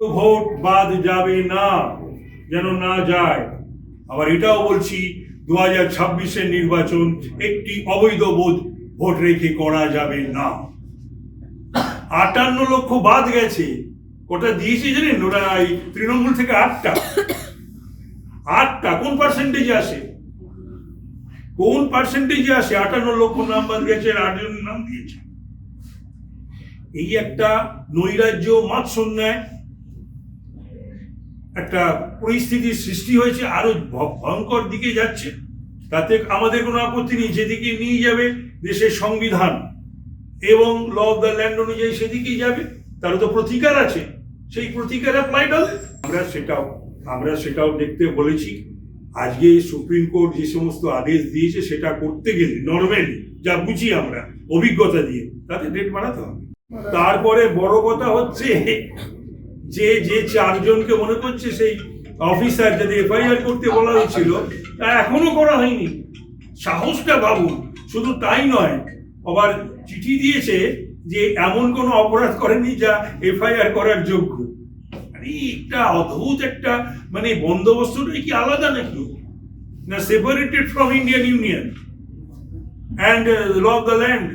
Vote বাদ যাবে না, যেন না যায়। আবার এটাও বলছি, দু হাজার ছাব্বিশের নির্বাচন একটি অবৈধ বোধ ভোট রেখে করা যাবে না। আটান্ন লক্ষ বাদ গেছে। ওটা দিয়েছি জানেন ওটা এই তৃণমূল থেকে আটটা। আটটা। কোন পার্সেন্টেজে আসে? কোন পার্সেন্টেজে আসে? আটান্ন লক্ষ নাম বাদ গেছে আর আটজনের নাম দিয়েছে। এই একটা নৈরাজ্য মাৎসন্যায় একটা পরিস্থিতির সৃষ্টি হয়েছে, আরও ভয়ঙ্কর দিকে যাচ্ছে। তাতে আমাদের কোনো আপত্তি নেই, যেদিকে নিয়ে যাবে দেশের সংবিধান এবং ল অফ দ্য ল্যান্ড অনুযায়ী সেদিকেই যাবে তারও তো প্রতিকার আছে। সেই প্রতিকার অ্যাপ্লাইড হবে আমরা সেটাও আমরা সেটাও দেখতে বলেছি। আজকে সুপ্রিম কোর্ট যে সমস্ত আদেশ দিয়েছে, সেটা করতে গেলে নর্মালি যা বুঝি আমরা, অভিজ্ঞতা দিয়ে, তাতে ডেট বাড়াতে হবে। তারপরে বড় কথা হচ্ছে যে যে চারজনকে মনে করছে সেই অফিসার যদি এফআইআর করতে বলা হয়েছিল, তা এখনও করা হয়নি। সাহসটা ভাবুন, শুধু তাই নয়, আবার চিঠি দিয়েছে যে এমন কোনো অপরাধ করেনি যা এফআইআর করার যোগ্য। আরে, একটা অদ্ভুত একটা মানে বন্দোবস্তটাই কি আলাদা নাকি? না separated from Indian union and law of the land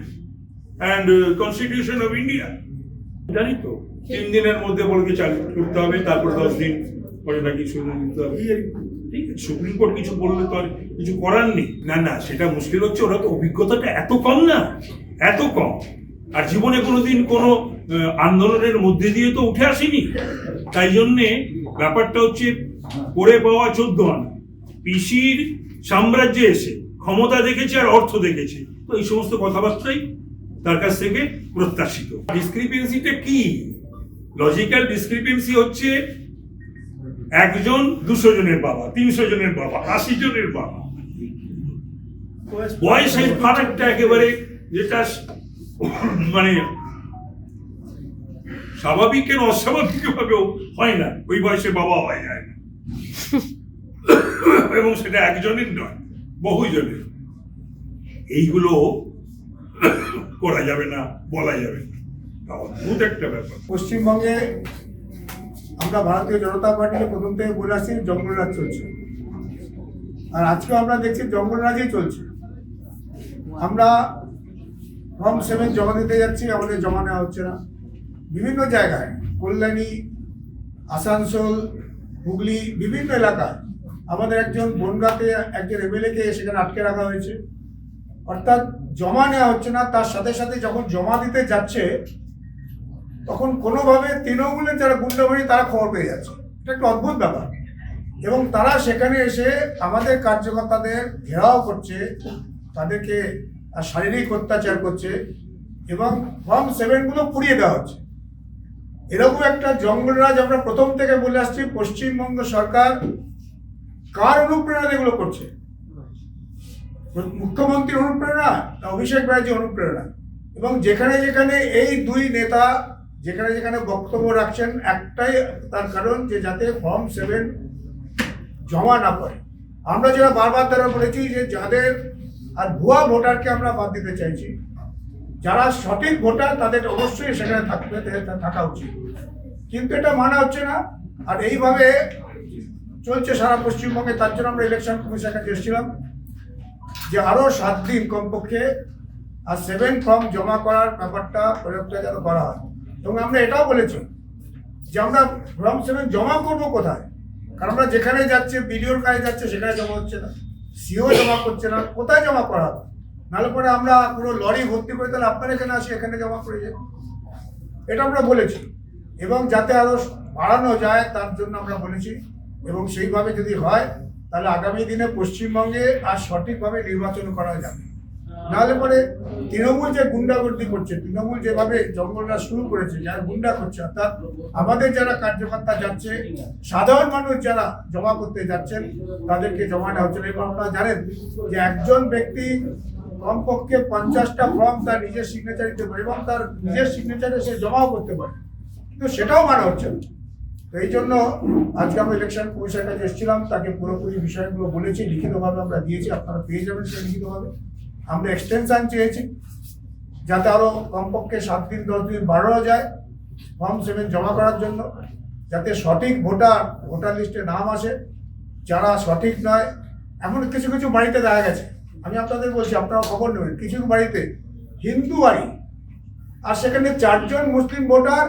and constitution of India জানি তো। তিন দিনের মধ্যে বলকে চালু করতে হবে তারপর দশ দিন পরে নাকি শুনে নিতে হবে। ঠিক আছে। সুপ্রিম কোর্ট কিছু বললে তো আর কিছু করার নেই। না না সেটা মুশকিল হচ্ছে ওরা তো অভিজ্ঞতাটা এত কম না এত কম। আর জীবনে কোনোদিন কোনো আন্দোলনের মধ্যে দিয়ে তো উঠে আসেনি। তাই জন্যে ব্যাপারটা হচ্ছে করে পাওয়া চোদ্দ আনা। পিসির সাম্রাজ্যে এসে ক্ষমতা দেখেছে আর অর্থ দেখেছে। তো এই সমস্ত কথাবার্তাই তার কাছ থেকে প্রত্যাশিত। ডিসক্রিপেন্সিটা কি? লজিক্যাল ডিসক্রিপেন্সি হচ্ছে একজন দুশো জনের বাবা, তিনশো জনের বাবা, আশি জনের বাবা। বয়সের ফারাকটা একেবারে যেটা মানে স্বাভাবিক কেন অস্বাভাবিক ভাবেও হয় না, ওই বয়সে বাবা হয়ে যায় না। এবং সেটা একজনের নয়, বহুজনের। এইগুলো করা যাবে না, বলা যাবে না। একটা ব্যাপার। পশ্চিমবঙ্গে আমরা ভারতীয় জনতা পার্টিকে প্রথম থেকে বলে আসছি জঙ্গলরাজ চলছে। আর আজকেও আমরা দেখছি জঙ্গলরাজই চলছে। আমরা ফর্ম সেভেন জমা দিতে যাচ্ছি, আমাদের জমা নেওয়া হচ্ছে না। বিভিন্ন জায়গায়, কল্যাণী, আসানসোল, হুগলি, বিভিন্ন এলাকায় আমাদের একজন বনগাঁতে একজন এমএলএকে সেখানে আটকে রাখা হয়েছে। অর্থাৎ জমা নেওয়া হচ্ছে না, তার সাথে সাথে যখন জমা দিতে যাচ্ছে তখন কোনোভাবে তৃণমূলের যারা গুন্ডাবাড়ি তারা খবর পেয়ে যাচ্ছে। এটা একটা অদ্ভুত ব্যাপার। এবং তারা সেখানে এসে আমাদের কার্যকর্তাদের ঘেরাও করছে, তাদেরকে শারীরিক অত্যাচার করছে এবং ফর্ম সেভেনগুলো পুড়িয়ে দেওয়া হচ্ছে। এরকম একটা জঙ্গলরাজ আমরা প্রথম থেকে বলে আসছি, পশ্চিমবঙ্গ সরকার কার অনুপ্রেরণা এগুলো করছে? মুখ্যমন্ত্রীর অনুপ্রেরণা অভিষেক ব্যানার্জি অনুপ্রেরণা? এবং যেখানে যেখানে এই দুই নেতা যেখানে যেখানে বক্তব্য রাখছেন, একটাই তার কারণ যে যাতে ফর্ম সেভেন জমা না পড়ে। আমরা যেটা বারবার তারা বলেছি যে যাদের, আর ভুয়া ভোটারকে আমরা বাদ দিতে চাইছি। যারা সঠিক ভোটার, তাদের অবশ্যই সেখানে থাকবে থাকা উচিত। কিন্তু এটা মানা হচ্ছে না। আর এইভাবে চলছে সারা পশ্চিমবঙ্গে, তার জন্য আমরা ইলেকশন কমিশনের কাছে এসেছিলাম যে আরও সাত দিন কমপক্ষে আর সেভেন ফর্ম জমা করার ব্যাপারটা প্রয়োগটা যেন করা হয়। এবং আমরা এটাও বলেছি যে আমরা ফর্ম সেভেন জমা করব কোথায়? কারণ আমরা যেখানে যাচ্ছে, বিডিওর কাজে যাচ্ছে, সেখানে জমা হচ্ছে না। সিও জমা করছে না, কোথায় জমা করা নাহলে পরে আমরা পুরো লরি ভর্তি করে তাহলে আপনার এখানে আসি, এখানে জমা করে যাই এটা আমরা বলেছি। এবং যাতে আরও বাড়ানো যায়, তার জন্য আমরা বলেছি। এবং সেইভাবে যদি হয়, তাহলে আগামী দিনে পশ্চিমবঙ্গে আর সঠিকভাবে নির্বাচন করা যাবে। নাহলে পরে তৃণমূল যে গুন্ডাগর্দি করছে, তৃণমূল যেভাবে জঙ্গলরা শুরু করেছে, যারা গুন্ডা করছে, অর্থাৎ আমাদের যারা কার্যকর্তা যাচ্ছে, সাধারণ মানুষ যারা জমা করতে যাচ্ছেন, তাদেরকে জমা নেওয়া হচ্ছে। এবং আপনারা জানেন যে একজন ব্যক্তি কমপক্ষে পঞ্চাশটা ফর্ম তার নিজের সিগনেচার দিতে পারে এবং তার নিজের সিগনেচারে সে জমাও করতে পারে। কিন্তু সেটাও মানা হচ্ছে তো এই জন্য আজকে আমরা ইলেকশন কমিশনের কাছে এসেছিলাম, তাকে পুরোপুরি বিষয়গুলো বলেছি, লিখিতভাবে আমরা দিয়েছি, আপনারা পেয়ে যাবেন সেটা লিখিতভাবে। আমরা এক্সটেনশন চেয়েছি, যাতে আরও কমপক্ষে সাত দিন, দশ দিন বাড়ানো যায় ফর্ম সেভেন জমা করার জন্য, যাতে সঠিক ভোটার ভোটার লিস্টে নাম আসে। যারা সঠিক নয়, এমন কিছু কিছু বাড়িতে দেখা গেছে। আমি আপনাদের বলছি, আপনারা খবর নেবেন, কিছু বাড়িতে হিন্দু বাড়ি, আর সেখানে চারজন মুসলিম ভোটার,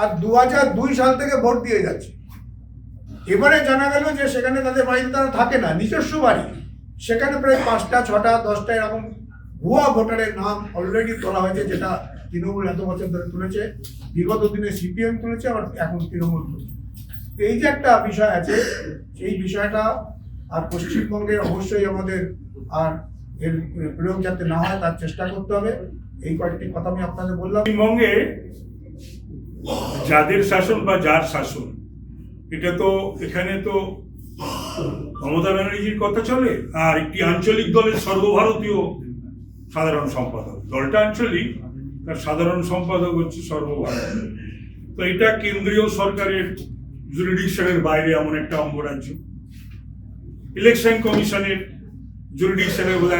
আর দু হাজার দুই সাল থেকে ভোট দিয়ে যাচ্ছে। এবারে জানা গেল যে সেখানে তাদের বাড়িতে তারা থাকে না, নিজস্ব বাড়ি। সেখানে প্রায় পাঁচটা, ছটা, দশটা এরকম ভুয়া ভোটারের নাম অলরেডি তোলা হয়েছে, যেটা তৃণমূল এত বছর ধরে তুলেছে। বিগত দিনে সিপিএম তুলেছে, আবার এখন তৃণমূল তুলেছে। এই যে একটা বিষয় আছে, এই বিষয়টা আর পশ্চিমবঙ্গে অবশ্যই আমাদের আর এর প্রয়োগ যাতে না হয়, তার চেষ্টা করতে হবে। এই কয়েকটি কথা আমি আপনাদের বললাম। পশ্চিমবঙ্গে যাদের শাসন বা যার শাসন, এটা তো এখানে তো মমতা ব্যানার্জির কথা চলে আর একটি আঞ্চলিক দলের সর্বভারতীয় সাধারণ সম্পাদক। দলটা আঞ্চলিক, তার সাধারণ সম্পাদক হচ্ছে সর্বভারতীয়। তো এটা কেন্দ্রীয় সরকারের জুরিডিকশনের বাইরে এমন একটা অঙ্গরাজ্য। ইলেকশন কমিশনের জুরিডিকশনের বোধ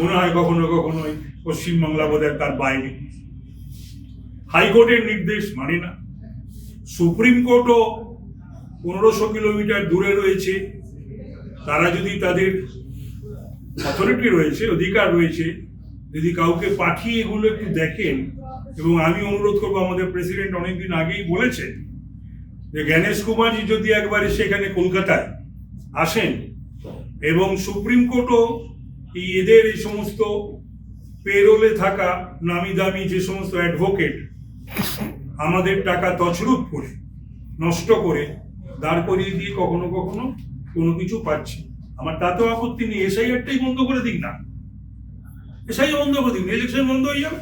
মনে হয় কখনো কখনো পশ্চিমবাংলা বোধ তার বাইরে। হাইকোর্টের নির্দেশ মানে না। সুপ্রিম কোর্টও পনেরোশো কিলোমিটার দূরে রয়েছে। তারা যদি তাদের অথরিটি রয়েছে, অধিকার রয়েছে, যদি কাউকে পাঠিয়ে এগুলো একটু দেখেন, এবং আমি অনুরোধ করব, আমাদের প্রেসিডেন্ট অনেকদিন আগেই বলেছেন যে, জ্ঞানেশ কুমারজি যদি একবারে সেখানে কলকাতায় আসেন, এবং সুপ্রিম কোর্টও এই এদের এই সমস্ত পেরোলে থাকা নামি দামি যে সমস্ত অ্যাডভোকেট আমাদের টাকা তছরূপ করে, নষ্ট করে, দাঁড় করিয়ে দিয়ে কখনো কখনো কোনো কিছু পাচ্ছি আমার তাতেও আপত্তি নেই এসআইআরটাই বন্ধ করে দিক না। এসআই বন্ধ করে দিক ইলেকশন বন্ধ হয়ে যাবে।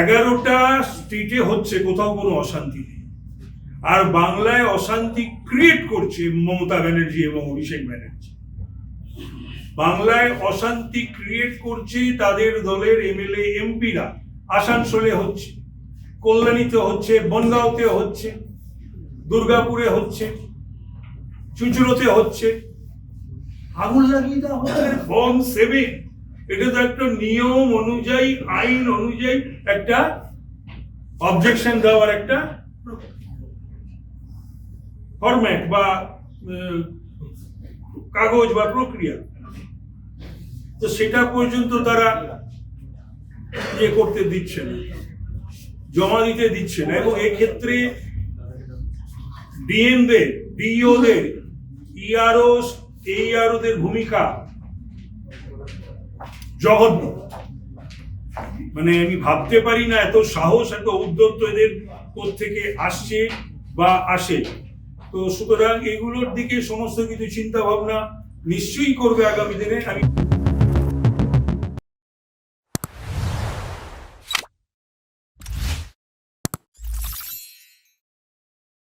এগারোটা স্ট্রিটে হচ্ছে, কোথাও কোনো অশান্তি নেই। আর বাংলায় অশান্তি ক্রিয়েট করছে মমতা ব্যানার্জি এবং অভিষেক ব্যানার্জি। বাংলায় অশান্তি ক্রিয়েট করছে তাদের দলের এমএলএ, এমপিরা। আসানসোলে হচ্ছে, কল্যাণীতে হচ্ছে, বনগাঁওতে হচ্ছে, দুর্গাপুরে হচ্ছে। চুচুড়োতে হচ্ছে। আগুন লাগিয়ে দেওয়া হচ্ছে ফর্ম সেভেন এটা তো একটা নিয়ম অনুযায়ী, আইন অনুযায়ী একটা অবজেকশন দেওয়ার একটা ফরম্যাট বা কাগজ বা প্রক্রিয়া। তো সেটা পর্যন্ত তারা ইয়ে করতে দিচ্ছে না, জমা দিতে দিচ্ছে না। এবং এক্ষেত্রে ডিএমদের ডিওদের ইআরও এইআরওদের ভূমিকা জঘন্য। মানে আমি ভাবতে পারি না এত সাহস, এত উদ্যোগ এদের থেকে আসছে বা আসে। তো সুতরাং এগুলোর দিকে সমস্ত কিছু চিন্তা ভাবনা নিশ্চয়ই করবে আগামী দিনে। আমি